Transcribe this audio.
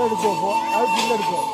அதை எடுப்போம் அது புல் எடுப்போம்